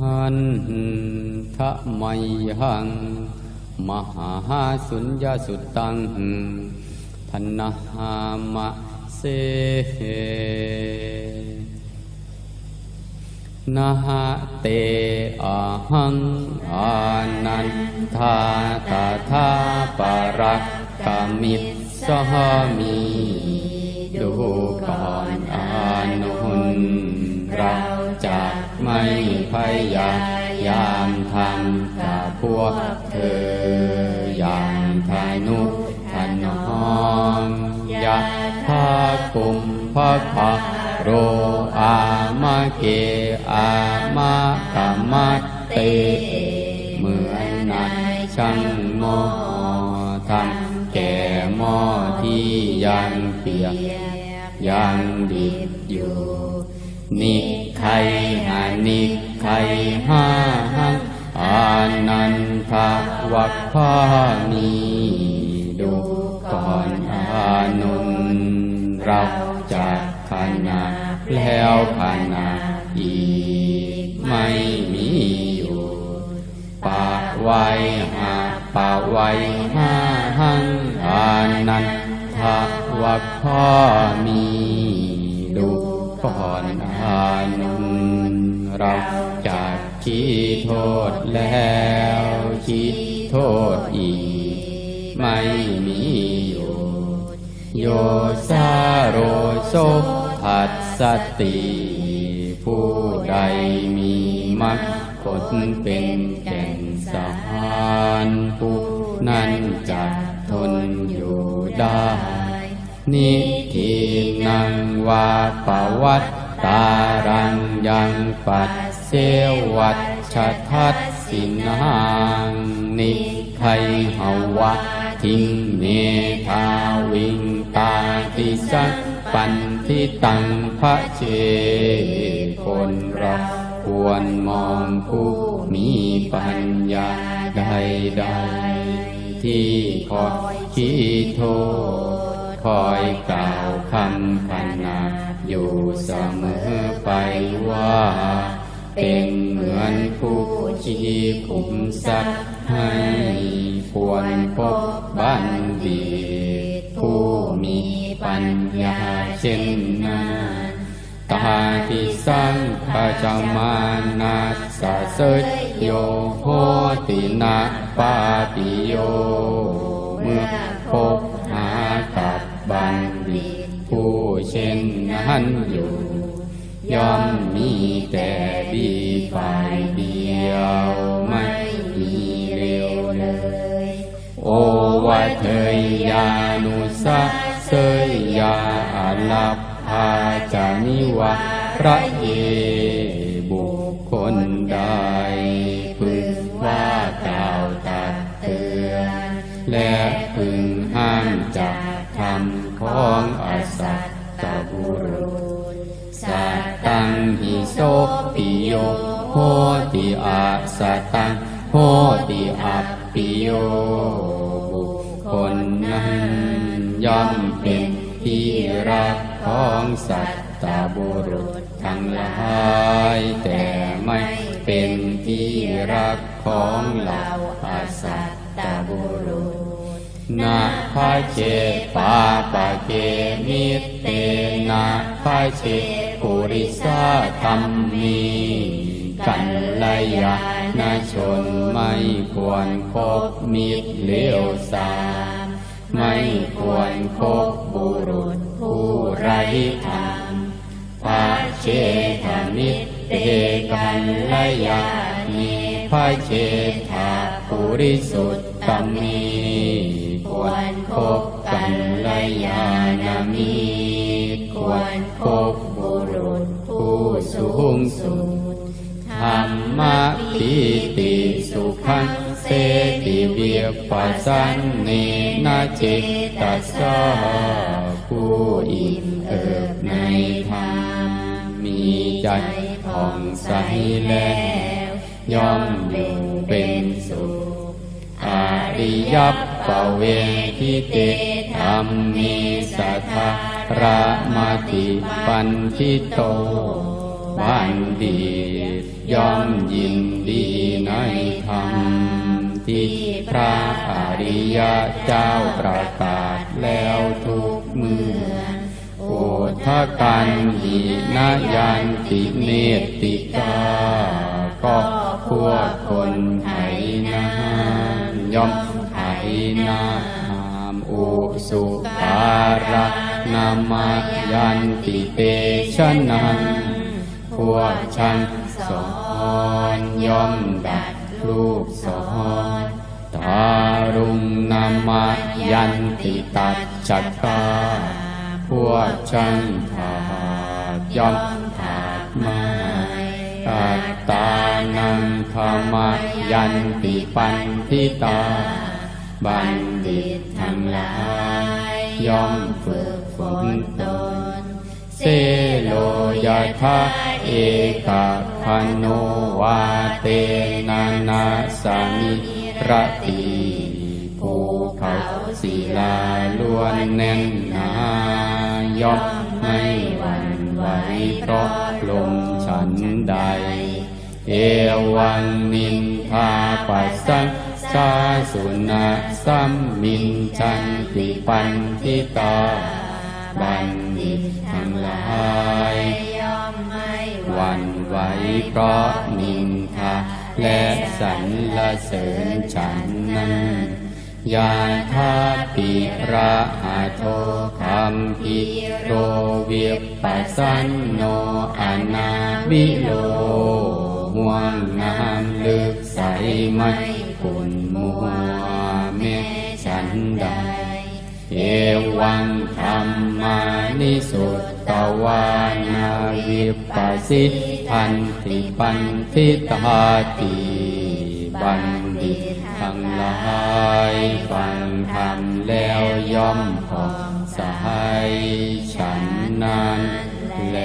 หันทะไมหัง มหาสุญญาสุตังธนาหามะเสนะหะเตอะหังอานันทาตาทาปารักกามิตสหมีดูก่อนอานุนเรา ไม่พยายามทำกับพวกเธอ อย่างทานุถนอมยะทากุมภะภะโรอามาเกอามากัมมัตเตเหมือนนายช่างหม้อทำแก่หม้อที่ยังเปียกยังดิบอยู่ นิใคหานิใคห้าหังอานันทวัคพามีดูก่อนอานุนเราจะขนาแล้วขนาอีกไม่มีอยู่ปะไว้หาปะไว้ห้าหังอานันทวัคพามีดู ก่อนอานุนเราจะคิดโทษแล้วคิดโทษอีก ไม่มีอยู่โยซาโรโซทัสสติ ผู้ใดมีมรรคผลเป็นแก่นสารผู้นั้นจะทนอยู่ได้ นิทินังวาปวัตตารังยังปัดเสวัตชทัสสินังนิไคหวะทิงเนทาวิงตาติสักปันทิตังพระเจคนเราควรมองผู้มีปัญญาใดๆที่คอยคิดโทษ คอยกล่าวคำพนาอยู่เสมอไปว่า เป็นเหมือนผู้ชี้ขุมทรัพย์ให้ควรพบบัณฑิตผู้มีปัญญาเช่นนั้นตาที่สังขจมานาสะเสยโยโหตินาปาปิโย เมื่อพบ บัณฑิตผู้เช่นนั้นอยู่ ย่อมมีแต่ดีฝ่ายเดียวไม่มีเลวเลย โอวาเทยยานุสัเสยยาลับพาจานิวะพระเย โยโหติอาสตังโหติอัปปิโยบุคคลนั้นย่อมเป็นที่รักของสัตตบุรุษทั้งหลายแต่ไม่เป็นที่รักของเหล่าอาสัตตบุรุษนาคาเจปาปะเกมิเตนาคาเจ ปุริสาธรรมีกันลยานาชนไม่ควรคบมิตรเลวสามไม่ควรคบบุรุษผู้ไรธรรมปาเชธมิตรเตกันลยานิพาเชธาปุริสุตตมีควรคบกันลยานามีควรคบ สูงสุดธรรมะปิติสุขังเสติเบียปัสสันเนนาจิตตัสสะผู้อิ่มเอิบในธรรมมีใจผ่องใสแล้วย่อมอยู่เป็นสุขอริยัปปเวทิเตธรรมมีสัทธาระมติปันทิโต บัณฑิตย่อมยินดีในธรรม ที่พระอริยเจ้าประกาศแล้วทุกเมื่อโอทกันหินายันติเนติกา ก็พวกคนไถนาย่อมไถนามอุสุการะนามยันติเตชนัง พวกฉันสอนย่อมดัดลูกสอนตารุงนามายันติตัดจักกาพวกฉันถาดย่อมถาดมาตัดตานังธรรมยันติปันทิตา บัณฑิตทั้งหลายย่อมฝึกฝนตน เซโลยทะเอกะพโนวาเตนานาสามิระตีภูเขาศิลาล้วนแน่นหนายอมไม่หวั่นไหวเพราะลมฉันใด เอวังนินทาปัสสังสาสุนาสัมมินจันติปันทิตา บัณฑิตทั้งหลายย่อมไม่หวั่นไหวเพราะนินทาและสรรละเสริญฉันนั้นยาทาปิระหาโทคัมพิโรเวียบปัสสันโนอนาวิโลห่วงน้ำลึกใสไม่ขุ่นมัวแม้ฉันใดเอวัง มานิสุตตวานาวิปัสสิทันติปันทิตาติบัณฑิตทั้งหลายฟังธรรมแล้วย่อมผ่องใสฉันนั้นแล